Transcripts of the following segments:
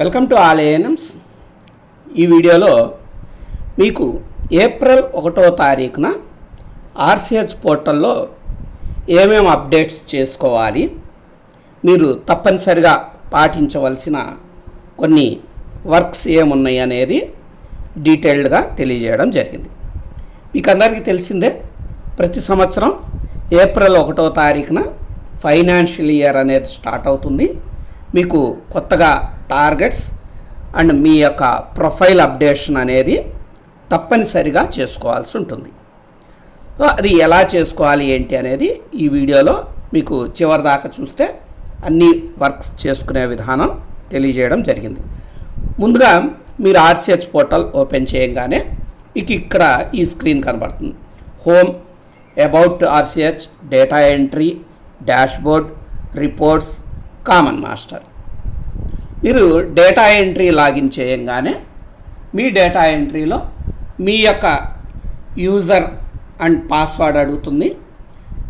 Welcome to all ANMs ఈ వీడియోలో మీకు ఏప్రిల్ ఒకటో తారీఖున ఆర్సిహెచ్ పోర్టల్లో ఏమేమి అప్డేట్స్ చేసుకోవాలి మీరు తప్పనిసరిగా పాటించవలసిన కొన్ని వర్క్స్ ఏమున్నాయి అనేది డీటెయిల్డ్గా తెలియజేయడం జరిగింది. మీకు అందరికీ తెలిసిందే ప్రతి సంవత్సరం ఏప్రిల్ ఒకటో తారీఖున ఫైనాన్షియల్ ఇయర్ అనేది స్టార్ట్ అవుతుంది. మీకు కొత్తగా టార్గెట్స్ అండ్ మీ యొక్క ప్రొఫైల్ అప్డేషన్ అనేది తప్పనిసరిగా చేసుకోవాల్సి ఉంటుంది. సో అది ఎలా చేసుకోవాలి ఏంటి అనేది ఈ వీడియోలో మీకు చివరి దాకా చూస్తే అన్ని వర్క్స్ చేసుకునే విధానం తెలియజేయడం జరిగింది. ముందుగా మీరు ఆర్సిహెచ్ పోర్టల్ ఓపెన్ చేయగానే మీకు ఇక్కడ ఈ స్క్రీన్ కనబడుతుంది. Home about RCH data entry dashboard reports common master మీరు డేటా ఎంట్రీ లాగిన్ చేయంగానే మీ డేటా ఎంట్రీలో మీ యొక్క యూజర్ అండ్ పాస్వర్డ్ అడుగుతుంది.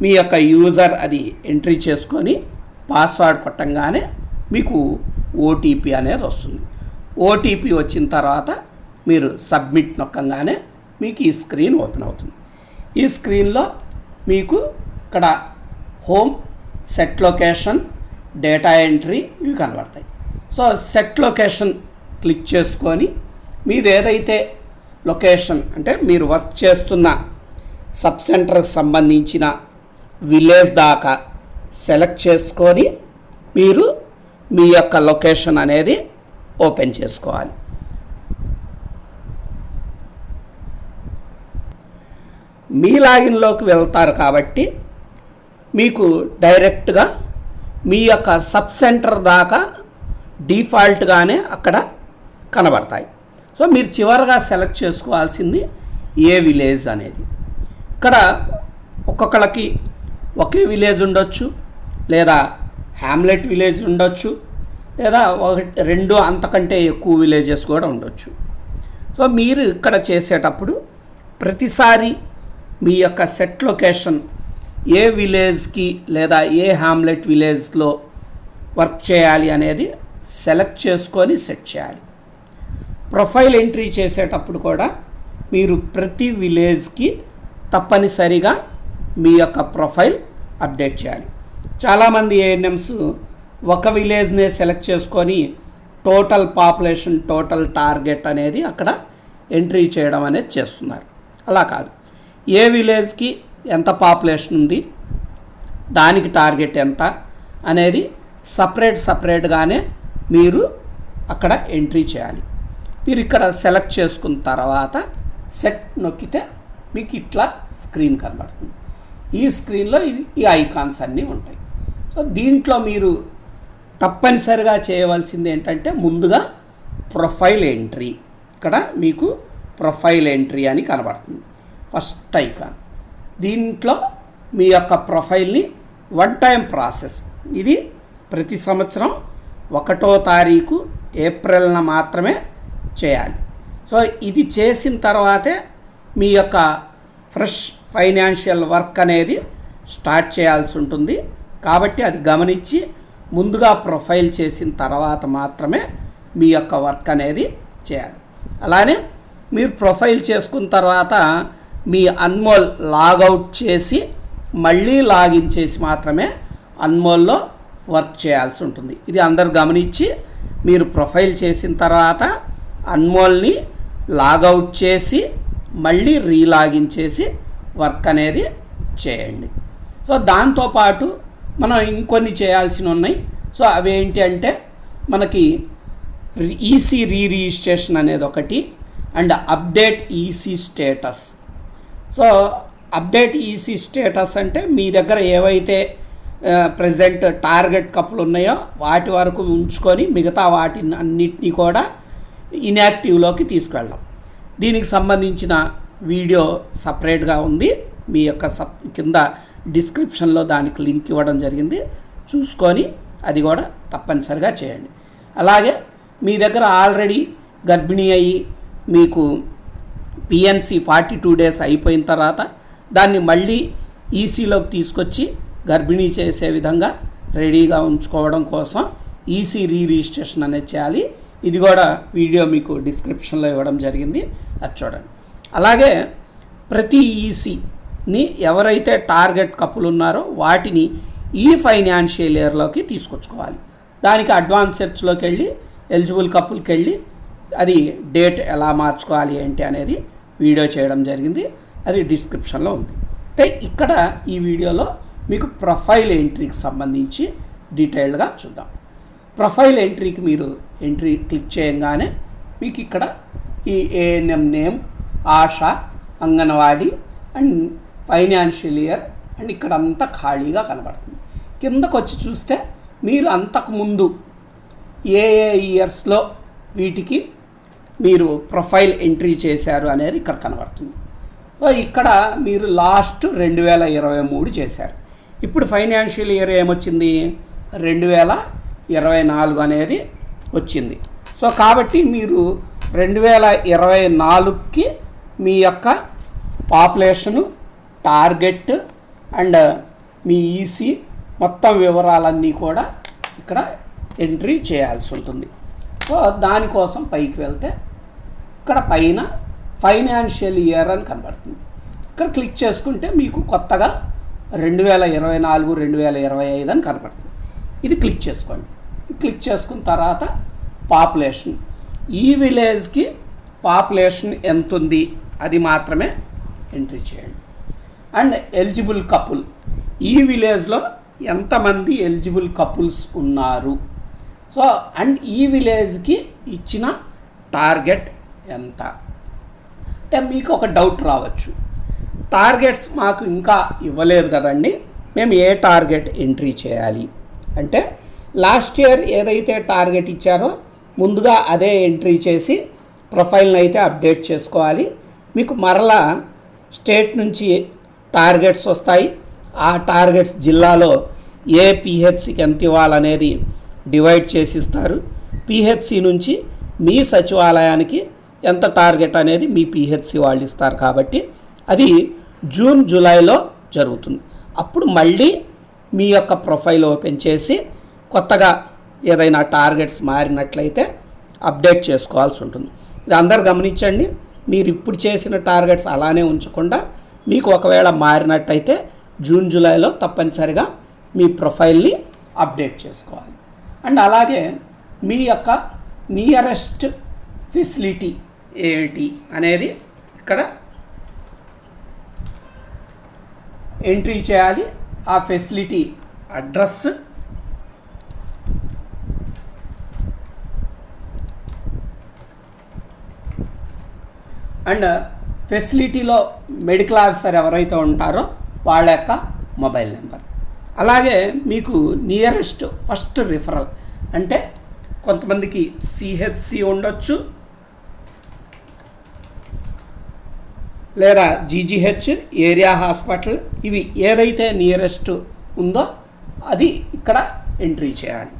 మీ యొక్క యూజర్ అది ఎంట్రీ చేసుకొని పాస్వర్డ్ కొట్టంగానే మీకు ఓటీపీ అనేది వస్తుంది. ఓటీపీ వచ్చిన తర్వాత మీరు సబ్మిట్ నొక్కంగానే మీకు ఈ స్క్రీన్ ఓపెన్ అవుతుంది. ఈ స్క్రీన్లో మీకు ఇక్కడ home set location data entry ఇవి కనబడతాయి. సో సెట్ లొకేషన్ క్లిక్ చేసుకొని మీది ఏదైతే లొకేషన్ అంటే మీరు వర్క్ చేస్తున్న సబ్ సెంటర్కి సంబంధించిన విలేజ్ దాకా సెలెక్ట్ చేసుకొని మీరు మీ యొక్క లొకేషన్ అనేది ఓపెన్ చేసుకోవాలి. మీ లాగిన్లోకి వెళ్తారు కాబట్టి మీకు డైరెక్ట్గా మీ యొక్క సబ్ సెంటర్ దాకా డిఫాల్ట్గానే అక్కడ కనబడతాయి. సో మీరు చివరిగా సెలెక్ట్ చేసుకోవాల్సింది ఏ విలేజ్ అనేది. ఇక్కడ ఒక్కొక్కళ్ళకి ఒకే విలేజ్ ఉండొచ్చు లేదా హ్యామ్లెట్ విలేజ్ ఉండొచ్చు లేదా ఒకటి రెండు అంతకంటే ఎక్కువ విలేజెస్ కూడా ఉండొచ్చు. సో మీరు ఇక్కడ చేసేటప్పుడు ప్రతిసారి మీ యొక్క సెట్ లొకేషన్ ఏ విలేజ్కి లేదా ఏ హ్యామ్లెట్ విలేజ్లో వర్క్ చేయాలి అనేది సెలెక్ట్ చేసుకొని సెట్ చేయాలి. ప్రొఫైల్ ఎంట్రీ చేసేటప్పుడు కూడా మీరు ప్రతి విలేజ్కి తప్పనిసరిగా మీ యొక్క ప్రొఫైల్ అప్డేట్ చేయాలి. చాలామంది ఏఎన్ఎమ్స్ ఒక విలేజ్నే సెలెక్ట్ చేసుకొని టోటల్ పాపులేషన్ టోటల్ టార్గెట్ అనేది అక్కడ ఎంట్రీ చేయడం అనేది చేస్తున్నారు. అలా కాదు. ఏ విలేజ్కి ఎంత పాపులేషన్ ఉంది దానికి టార్గెట్ ఎంత అనేది సపరేట్ సపరేట్గానే మీరు అక్కడ ఎంట్రీ చేయాలి. మీరు ఇక్కడ సెలెక్ట్ చేసుకున్న తర్వాత సెట్ నొక్కితే మీకు ఇట్లా స్క్రీన్ కనబడుతుంది. ఈ స్క్రీన్లో ఈ ఐకాన్స్ అన్నీ ఉంటాయి. సో దీంట్లో మీరు తప్పనిసరిగా చేయవలసింది ఏంటంటే ముందుగా ప్రొఫైల్ ఎంట్రీ. ఇక్కడ మీకు ప్రొఫైల్ ఎంట్రీ అని కనబడుతుంది. First icon. దీంట్లో మీ యొక్క ప్రొఫైల్ని వన్ టైం ప్రాసెస్. ఇది ప్రతి సంవత్సరం ఒకటో తారీఖు ఏప్రిల్న మాత్రమే చేయాలి. సో ఇది చేసిన తర్వాతే మీ యొక్క ఫ్రెష్ ఫైనాన్షియల్ వర్క్ అనేది స్టార్ట్ చేయాల్సి ఉంటుంది. కాబట్టి అది గమనించి ముందుగా ప్రొఫైల్ చేసిన తర్వాత మాత్రమే మీ యొక్క వర్క్ అనేది చేయాలి. అలానే మీరు ప్రొఫైల్ చేసుకున్న తర్వాత మీ అన్మోల్ లాగౌట్ చేసి మళ్ళీ లాగిన్ చేసి మాత్రమే అన్మోల్లో వర్క్ చేయాల్సి ఉంటుంది. ఇది అందరు గమనించి మీరు ప్రొఫైల్ చేసిన తర్వాత అన్మోల్ని లాగౌట్ చేసి మళ్ళీ రీలాగిన్ చేసి వర్క్ అనేది చేయండి. సో దాంతోపాటు మనం ఇంకొన్ని చేయాల్సిన ఉన్నాయి. సో అవి ఏంటి అంటే మనకి ఈసీ రీ రిజిస్ట్రేషన్ అనేది ఒకటి and update EC status. So update EC status అంటే మీ దగ్గర ఏవైతే ప్రజెంట్ టార్గెట్ కప్పులు ఉన్నాయో వాటి వరకు ఉంచుకొని మిగతా వాటిని అన్నిటినీ కూడా ఇన్యాక్టివ్లోకి తీసుకెళ్ళడం దీనికి సంబంధించిన వీడియో సపరేట్గా ఉంది. మీ యొక్క సప్ కింద డిస్క్రిప్షన్లో దానికి లింక్ ఇవ్వడం జరిగింది. చూసుకొని అది కూడా తప్పనిసరిగా చేయండి. అలాగే మీ దగ్గర ఆల్రెడీ గర్భిణీ అయ్యి మీకు పిఎన్సి ఫార్టీ టూ డేస్ అయిపోయిన తర్వాత దాన్ని మళ్ళీ ఈసీలోకి తీసుకొచ్చి గర్భిణీ చేసే విధంగా రెడీగా ఉంచుకోవడం కోసం ఈసీ రీ రిజిస్ట్రేషన్ అనేది చేయాలి. ఇది కూడా వీడియో మీకు డిస్క్రిప్షన్లో ఇవ్వడం జరిగింది. అది చూడండి. అలాగే ప్రతి ఈసీని ఎవరైతే టార్గెట్ కప్పులు ఉన్నారో వాటిని ఈ ఫైనాన్షియల్ ఇయర్లోకి తీసుకొచ్చుకోవాలి. దానికి అడ్వాన్స్ సెర్చ్లోకి వెళ్ళి ఎలిజిబుల్ కప్పులకి వెళ్ళి అది డేట్ ఎలా మార్చుకోవాలి ఏంటి అనేది వీడియో చేయడం జరిగింది. అది డిస్క్రిప్షన్లో ఉంది. అంటే ఇక్కడ ఈ వీడియోలో మీకు ప్రొఫైల్ ఎంట్రీకి సంబంధించి డీటెయిల్డ్గా చూద్దాం. ప్రొఫైల్ ఎంట్రీకి మీరు ఎంట్రీ క్లిక్ చేయగానే మీకు ఇక్కడ ఈ ANM name ASHA anganwadi and financial year and ఇక్కడ అంతా ఖాళీగా కనబడుతుంది. కిందకు వచ్చి చూస్తే మీరు అంతకుముందు ఏ ఏ ఇయర్స్లో వీటికి మీరు ప్రొఫైల్ ఎంట్రీ చేశారు అనేది ఇక్కడ కనబడుతుంది. ఇక్కడ మీరు లాస్ట్ రెండు వేల ఇరవై మూడు చేశారు. ఇప్పుడు ఫైనాన్షియల్ ఇయర్ ఏమొచ్చింది? రెండు వేల ఇరవై నాలుగు అనేది వచ్చింది. సో కాబట్టి మీరు రెండు వేల ఇరవై నాలుగుకి మీ యొక్క పాపులేషను టార్గెట్ అండ్ మీ ఈసీ మొత్తం వివరాలన్నీ కూడా ఇక్కడ ఎంట్రీ చేయాల్సి ఉంటుంది. సో దానికోసం పైకి వెళ్తే ఇక్కడ పైన ఫైనాన్షియల్ ఇయర్ అని కనబడుతుంది. ఇక్కడ క్లిక్ చేసుకుంటే మీకు కొత్తగా రెండు వేల ఇరవై నాలుగు రెండు వేల ఇరవై ఐదు అని కనబడుతుంది ఇది క్లిక్ చేసుకోండి. ఇది క్లిక్ చేసుకున్న తర్వాత పాపులేషన్ ఈ విలేజ్కి పాపులేషన్ ఎంత ఉంది అది మాత్రమే ఎంట్రీ చేయండి. అండ్ ఎలిజిబుల్ కపుల్ ఈ విలేజ్లో ఎంతమంది ఎలిజిబుల్ కపుల్స్ ఉన్నారు? సో అండ్ ఈ విలేజ్కి ఇచ్చిన టార్గెట్ ఎంత? అంటే మీకు ఒక డౌట్ రావచ్చు. టార్గెట్స్ మాకు ఇంకా ఇవ్వలేదు కదండి. మేము ఏ టార్గెట్ ఎంట్రీ చేయాలి? అంటే లాస్ట్ ఇయర్ ఏదైతే టార్గెట్ ఇచ్చారో ముందుగా అదే ఎంట్రీ చేసి ప్రొఫైల్ని అయితే అప్డేట్ చేసుకోవాలి. మీకు మరలా స్టేట్ నుంచి టార్గెట్స్ వస్తాయి. ఆ టార్గెట్స్ జిల్లాలో ఏ పిహెచ్సికి ఎంత ఇవ్వాలనేది డివైడ్ చేసి ఇస్తారు. పిహెచ్సి నుంచి మీ సచివాలయానికి ఎంత టార్గెట్ అనేది మీ పిహెచ్సి వాళ్ళు ఇస్తారు కాబట్టి అది జూన్ జూలైలో జరుగుతుంది. అప్పుడు మళ్ళీ మీ యొక్క ప్రొఫైల్ ఓపెన్ చేసి కొత్తగా ఏదైనా టార్గెట్స్ మారినట్లయితే అప్డేట్ చేసుకోవాల్సి ఉంటుంది. ఇది అందరు గమనించండి. మీరు ఇప్పుడు చేసిన టార్గెట్స్ అలానే ఉంచకుండా మీకు ఒకవేళ మారినట్టయితే జూన్ జూలైలో తప్పనిసరిగా మీ ప్రొఫైల్ని అప్డేట్ చేసుకోవాలి. అండ్ అలాగే మీ యొక్క నియరెస్ట్ ఫెసిలిటీ ఏమిటి అనేది ఇక్కడ ఎంట్రీ చేయాలి. ఆ ఫెసిలిటీ అడ్రస్. అండ్ ఫెసిలిటీలో మెడికల్ ఆఫీసర్ ఎవరైతే ఉంటారో వాళ్ళ యొక్క మొబైల్ నెంబర్. అలాగే మీకు నియరెస్ట్ ఫస్ట్ రిఫరల్ అంటే కొంతమందికి సిహెచ్సి ఉండొచ్చు లేదా జీజీహెచ్ ఏరియా హాస్పిటల్ ఇవి ఏదైతే నియరెస్ట్ ఉందో అది ఇక్కడ ఎంట్రీ చేయాలి.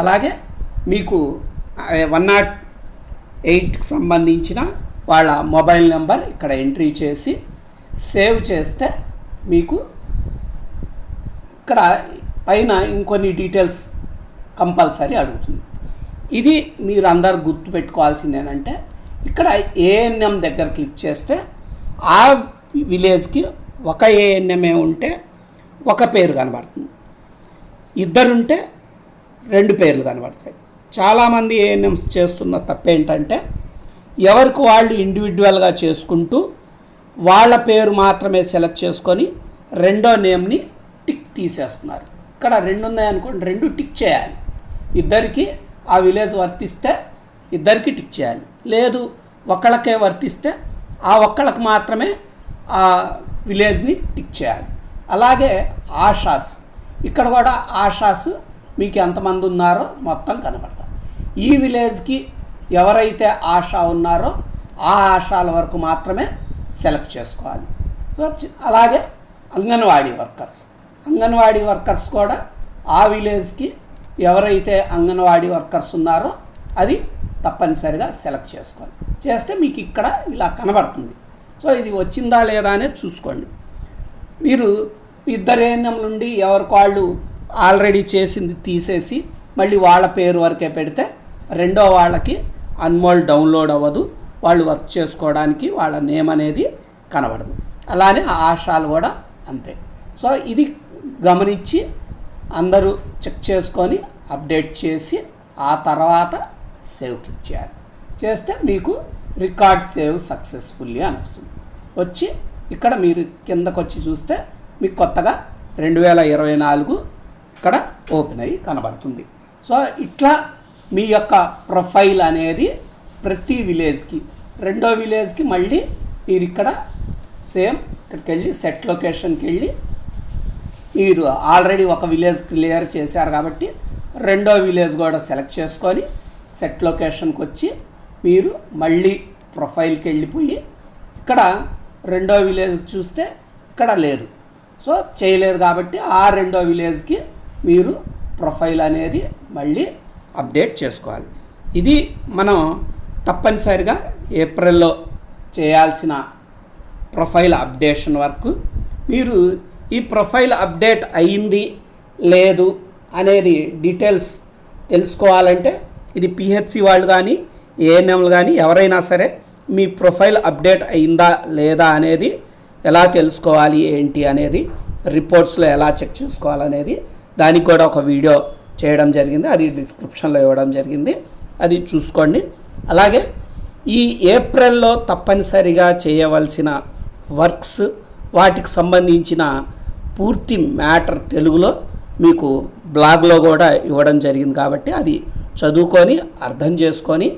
అలాగే మీకు వన్ నాట్ ఎయిట్కి సంబంధించిన వాళ్ళ మొబైల్ నెంబర్ ఇక్కడ ఎంట్రీ చేసి సేవ్ చేస్తే మీకు ఇక్కడ పైన ఇంకొన్ని డీటెయిల్స్ కంపల్సరీ అడుగుతుంది. ఇది మీరు అందరు గుర్తుపెట్టుకోవాల్సింది ఏంటంటే ఇక్కడ ఏఎన్ఎం దగ్గర క్లిక్ చేస్తే ఆ విలేజ్కి ఒక ఏఎన్ఎంఏ ఉంటే ఒక పేరు కనబడుతుంది. ఇద్దరుంటే రెండు పేర్లు కనబడతాయి. చాలామంది ఏఎన్ఎంస్ చేస్తున్న తప్పేంటంటే ఎవరికి వాళ్ళు ఇండివిజువల్గా చేసుకుంటూ వాళ్ళ పేరు మాత్రమే సెలెక్ట్ చేసుకొని రెండో నేమ్ని టిక్ తీసేస్తున్నారు. ఇక్కడ రెండు ఉన్నాయనుకోండి రెండు టిక్ చేయాలి. ఇద్దరికి ఆ విలేజ్ వర్తిస్తే ఇద్దరికి టిక్ చేయాలి. లేదు ఒకళ్ళకే వర్తిస్తే ఆ ఒక్కళ్ళకి మాత్రమే ఆ విలేజ్ని టిక్ చేయాలి. అలాగే ఆషాస్ ఇక్కడ కూడా ఆషాస్ మీకు ఎంతమంది ఉన్నారో మొత్తం కనబడతాయి ఈ విలేజ్కి ఎవరైతే ఆశా ఉన్నారో ఆ ఆశాల వరకు మాత్రమే సెలెక్ట్ చేసుకోవాలి. సో అలాగే అంగన్వాడీ వర్కర్స్. అంగన్వాడీ వర్కర్స్ కూడా ఆ విలేజ్కి ఎవరైతే అంగన్వాడీ వర్కర్స్ ఉన్నారో అది తప్పనిసరిగా సెలెక్ట్ చేసుకోవాలి. చేస్తే మీకు ఇక్కడ ఇలా కనబడుతుంది. సో ఇది వచ్చిందా లేదా అనేది చూసుకోండి. మీరు ఇద్దరు నుండి ఎవరికి వాళ్ళు ఆల్రెడీ చేసింది తీసేసి మళ్ళీ వాళ్ళ పేరు వరకే పెడితే రెండో వాళ్ళకి అన్మోల్ డౌన్లోడ్ అవ్వదు. వాళ్ళు వర్క్ చేసుకోవడానికి వాళ్ళ నేమ్ అనేది కనబడదు. అలానే ఆశాలు కూడా అంతే. సో ఇది గమనించి అందరూ చెక్ చేసుకొని అప్డేట్ చేసి ఆ తర్వాత సేవ్ క్లిక్ చేయాలి. చేస్తే మీకు రికార్డ్ సేవ్ సక్సెస్ఫుల్లీ అని వస్తుంది. వచ్చి ఇక్కడ మీరు కిందకు వచ్చి చూస్తే మీకు కొత్తగా రెండు వేల ఇరవై నాలుగు ఇక్కడ ఓపెన్ అయ్యి కనబడుతుంది. సో ఇట్లా మీ యొక్క ప్రొఫైల్ అనేది ప్రతి విలేజ్కి రెండో విలేజ్కి మళ్ళీ మీరు ఇక్కడ సేమ్ ఇక్కడికి వెళ్ళి సెట్ లొకేషన్కి వెళ్ళి మీరు ఆల్రెడీ ఒక విలేజ్ క్లియర్ చేశారు కాబట్టి రెండో విలేజ్ కూడా సెలెక్ట్ చేసుకొని సెట్ లొకేషన్కి వచ్చి మీరు మళ్ళీ ప్రొఫైల్కి వెళ్ళిపోయి ఇక్కడ రెండో విలేజ్ చూస్తే ఇక్కడ లేదు. సో చేయలేదు కాబట్టి ఆ రెండో విలేజ్కి మీరు ప్రొఫైల్ అనేది మళ్ళీ అప్డేట్ చేసుకోవాలి. ఇది మనం తప్పనిసరిగా ఏప్రిల్లో చేయాల్సిన ప్రొఫైల్ అప్డేషన్ వరకు. మీరు ఈ ప్రొఫైల్ అప్డేట్ అయింది లేదు అనేది డీటెయిల్స్ తెలుసుకోవాలంటే ఇది పిహెచ్సి వాళ్ళు కానీ ఏఎన్ఎంలు కానీ ఎవరైనా సరే మీ ప్రొఫైల్ అప్డేట్ అయిందా లేదా అనేది ఎలా తెలుసుకోవాలి ఏంటి అనేది రిపోర్ట్స్లో ఎలా చెక్ చేసుకోవాలనేది దానికి కూడా ఒక వీడియో చేయడం జరిగింది. అది డిస్క్రిప్షన్లో ఇవ్వడం జరిగింది. అది చూసుకోండి. అలాగే ఈ ఏప్రిల్లో తప్పనిసరిగా చేయవలసిన వర్క్స్ వాటికి సంబంధించిన పూర్తి మ్యాటర్ తెలుగులో మీకు బ్లాగ్లో కూడా ఇవ్వడం జరిగింది కాబట్టి అది చదువుకొని అర్థం చేసుకొని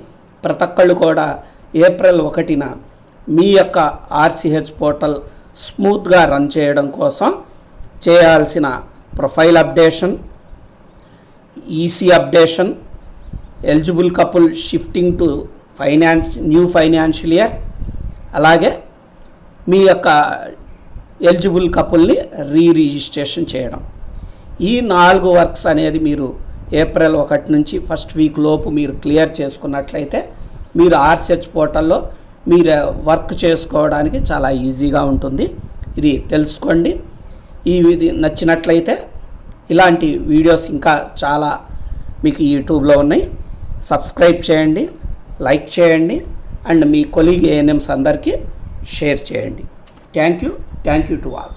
ప్రతి ఒక్కళ్ళు కూడా ఏప్రిల్ ఒకటిన మీ యొక్క ఆర్సిహెచ్ పోర్టల్ స్మూత్గా రన్ చేయడం కోసం చేయాల్సిన profile updation EC updation eligible couple shifting to finance new financial year అలాగే మీ యొక్క ఎలిజిబుల్ కపుల్ని రీ రిజిస్ట్రేషన్ చేయడం. ఈ నాలుగు వర్క్స్ అనేది మీరు ఏప్రిల్ ఒకటి నుంచి ఫస్ట్ వీక్ లోపు మీరు క్లియర్ చేసుకున్నట్లయితే మీరు ఆర్సెచ్ పోర్టల్లో మీరు వర్క్ చేసుకోవడానికి చాలా ఈజీగా ఉంటుంది. ఇది తెలుసుకోండి. ఈ ఇది నచ్చినట్లయితే ఇలాంటి వీడియోస్ ఇంకా చాలా మీకు యూట్యూబ్లో ఉన్నాయి. సబ్స్క్రైబ్ చేయండి లైక్ చేయండి అండ్ మీ కొలీగ్ ఏఎన్ఎంస్ అందరికీ షేర్ చేయండి. Thank you. Thank you to all